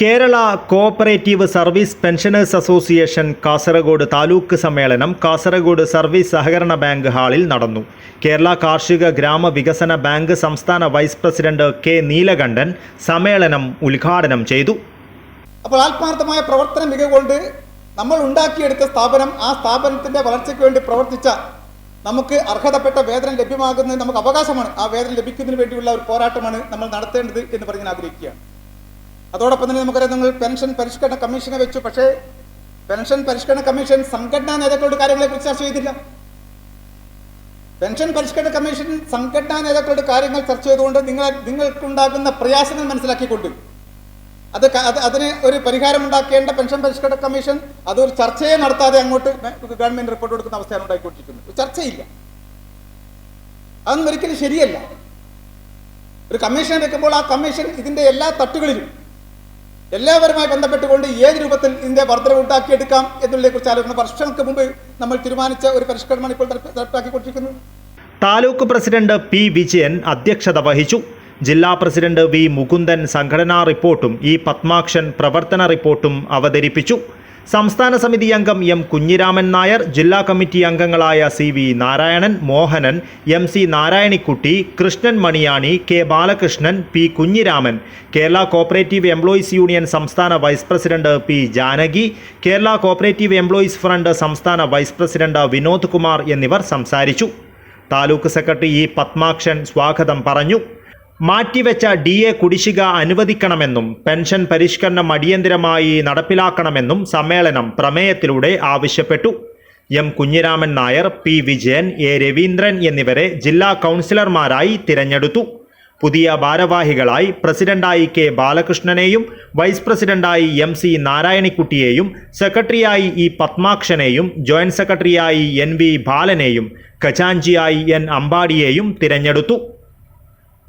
Kerala cooperative service pensioners association Kasaragod taluk സമ്മേളനം Kasaragod service സഹകരണ bank ഹാളിൽ നടന്നു. കേരള കാർഷിക ഗ്രാമ വികസന ബാങ്ക് സംസ്ഥാന വൈസ് പ്രസിഡന്റ് കെ നീലകണ്ഠൻ സമ്മേളനം ഉദ്ഘാടനം ചെയ്തു. അപ്പോൾ ആത്മാർത്ഥമായ പ്രവർത്തന മികവ് കൊണ്ട് നമ്മൾ ഉണ്ടാക്കിയെടുത്ത സ്ഥാപനം ആ സ്ഥാപനത്തിന്റെ വളർച്ചയ്ക്ക് വേണ്ടി പ്രവർത്തിച്ച നമുക്ക് അർഹതപ്പെട്ട വേതനം ലഭ്യമാകുന്നത് നമുക്ക് അവകാശമാണ്. ആ വേതനം ലഭിക്കുന്നതിന് വേണ്ടിയുള്ള ഒരു പോരാട്ടമാണ് നമ്മൾ നടത്തേണ്ടത് എന്ന് പറഞ്ഞ് ആഗ്രഹിക്കുകയാണ്. അതോടൊപ്പം തന്നെ നമുക്കറിയാം നിങ്ങൾ പെൻഷൻ പരിഷ്കരണ കമ്മീഷനെ വെച്ചു. പക്ഷേ പെൻഷൻ പരിഷ്കരണ കമ്മീഷൻ സംഘടനാ നേതാക്കളുടെ കാര്യങ്ങളെ കുറിച്ച് ചർച്ച ചെയ്തില്ല. പെൻഷൻ പരിഷ്കരണ കമ്മീഷൻ സംഘടനാ നേതാക്കളുടെ കാര്യങ്ങൾ ചർച്ച ചെയ്തുകൊണ്ട് നിങ്ങൾ നിങ്ങൾക്കുണ്ടാകുന്ന പ്രയാസങ്ങൾ മനസ്സിലാക്കിക്കൊണ്ട്. അത് അതിന് ഒരു പരിഹാരം ഉണ്ടാക്കേണ്ട പെൻഷൻ പരിഷ്കരണ കമ്മീഷൻ അതൊരു ചർച്ചയെ നടത്താതെ അങ്ങോട്ട് ഗവൺമെന്റ് റിപ്പോർട്ട് കൊടുക്കുന്ന അവസ്ഥയാണ് ഉണ്ടായിക്കൊണ്ടിരിക്കുന്നത്. ചർച്ചയില്ല. അതൊന്നും ഒരിക്കലും ശരിയല്ല. ഒരു കമ്മീഷൻ വെക്കുമ്പോൾ ആ കമ്മീഷൻ ഇതിന്റെ എല്ലാ തട്ടുകളിലും എല്ലാവരുമായി ബന്ധപ്പെട്ടുകൊണ്ട് ഏത് രൂപത്തിൽ ഇതിന്റെ വർധന ഉണ്ടാക്കിയെടുക്കാം എന്നുള്ളതിനെ കുറിച്ച് ആലോചന വർഷങ്ങൾക്ക് മുമ്പ് നമ്മൾ തീരുമാനിച്ച ഒരു പരിഷ്കരണമാണ് ഇപ്പോൾ നടപ്പ- നടപ്പാക്കിക്കൊണ്ടിരിക്കുന്നത്. താലൂക്ക് പ്രസിഡന്റ് പി വിജയൻ അധ്യക്ഷത വഹിച്ചു. ജില്ലാ പ്രസിഡന്റ് വി മുകുന്ദൻ സംഘടനാ റിപ്പോർട്ടും ഈ പത്മാക്ഷൻ പ്രവർത്തന റിപ്പോർട്ടും അവതരിപ്പിച്ചു. സംസ്ഥാന സമിതി അംഗം എം കുഞ്ഞിരാമൻ നായർ ജില്ലാ കമ്മിറ്റി അംഗങ്ങളായ C V Narayanan Mohanan M C Narayanikutty Krishnan Maniyani K Balakrishnan P Kunhiraman Kerala cooperative employees union സംസ്ഥാന vice president P Janaki Kerala cooperative employees front സംസ്ഥാന വൈസ് പ്രസിഡന്റ് വിനോദ് കുമാർ എന്നിവർ സംസാരിച്ചു. താലൂക്ക് സെക്രട്ടറി ഇ പത്മാക്ഷൻ സ്വാഗതം പറഞ്ഞു. മാറ്റിവെച്ച D A കുടിശ്ശിക അനുവദിക്കണമെന്നും pension പരിഷ്കരണം അടിയന്തിരമായി നടപ്പിലാക്കണമെന്നും സമ്മേളനം പ്രമേയത്തിലൂടെ ആവശ്യപ്പെട്ടു. M Kunhiraman Nair P Vijayan A Raveendran എന്നിവരെ ജില്ലാ കൗൺസിലർമാരായി തിരഞ്ഞെടുത്തു. പുതിയ ഭാരവാഹികളായി പ്രസിഡന്റായി കെ ബാലകൃഷ്ണനെയും വൈസ് പ്രസിഡന്റായി എം സി നാരായണിക്കുട്ടിയെയും സെക്രട്ടറിയായി ഇ പത്മാക്ഷനെയും ജോയിന്റ് സെക്രട്ടറിയായി എൻ വി ബാലനെയും ഖജാൻജിയായി എൻ അമ്പാടിയെയും തിരഞ്ഞെടുത്തു.